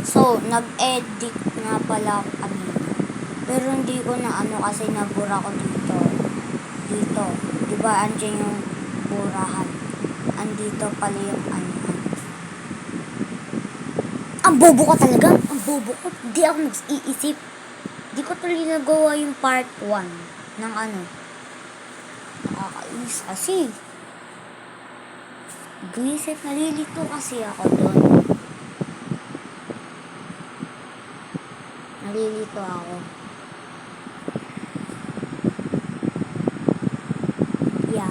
So, nag-edit nga pala kanina. Pero hindi ko na ano kasi nabura ko dito. Dito. Di ba andyan yung burahan? Andito pala yung ano. Ang bobo ko talaga. Ang bobo ko. Hindi ako nag-iisip. Di ko tuloy nagawa yung part 1 ng ano. Nakakainis kasi. Gwisit, nalilito kasi ako doon. Nalilito ako. Yeah.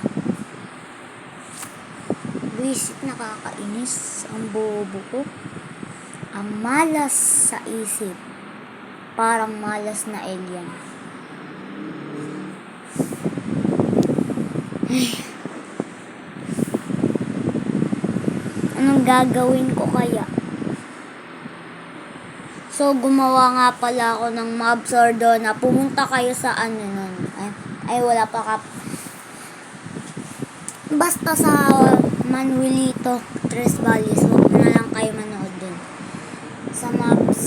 Visit nakakainis ang bobo ko. Ang malas sa isip. Parang malas na alien. Anong gagawin ko kaya? So, gumawa nga pala ako ng mob sordo na pumunta kayo sa ano nun. Ay, ay wala pa ka. Basta sa Manuelito, Tres Valles, huwag na lang kayo manood dun. Sa maps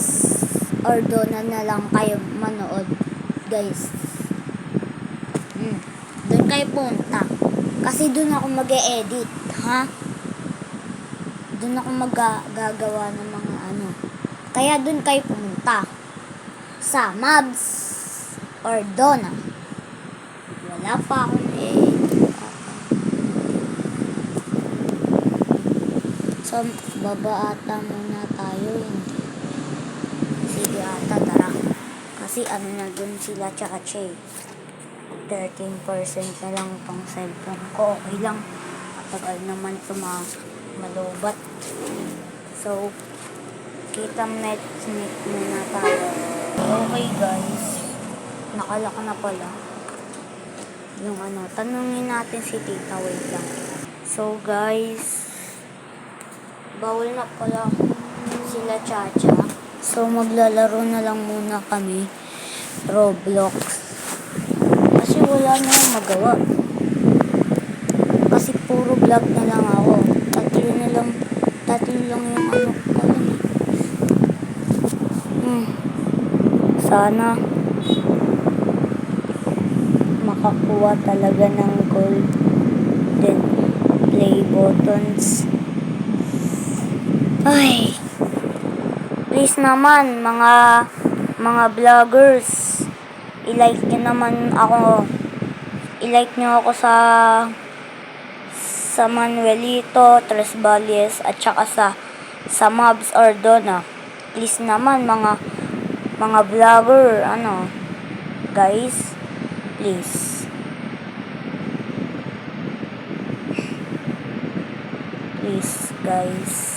or doon na lang kayo manood, guys. Hmm. Doon kayo punta. Kasi doon ako mag edit ha? Doon ako magagawa ng mga. Kaya doon kayo pumunta. Sa Mabs or Donna. Wala pa akong eh. So, baba ata muna tayo. Hindi. Sige ata, tara. Kasi ano na dun sila tsaka Che. 13% na lang pang cellphone ko. Okay lang. Matagal naman ito ma malobat. So, kita net snake muna tayo. Okay guys. Nakalak na pala. Yung ano, tanungin natin si tita. Wait lang. So guys, bawal na pala sila Chacha. So maglalaro na lang muna kami Roblox. Kasi wala na magawa. Kasi puro vlog na lang ako. Tatlo na lang, tatlo lang yung ano ko lang. eh. Sana makakuha talaga ng golden play buttons. Ay. Please naman, mga mga vloggers, i-like nyo naman ako. I-like nyo ako sa sa Manuelito, Tres Valles, at saka sa sa Mobs Ordona. Please naman, mga mga vlogger, ano, guys, please. Please, guys.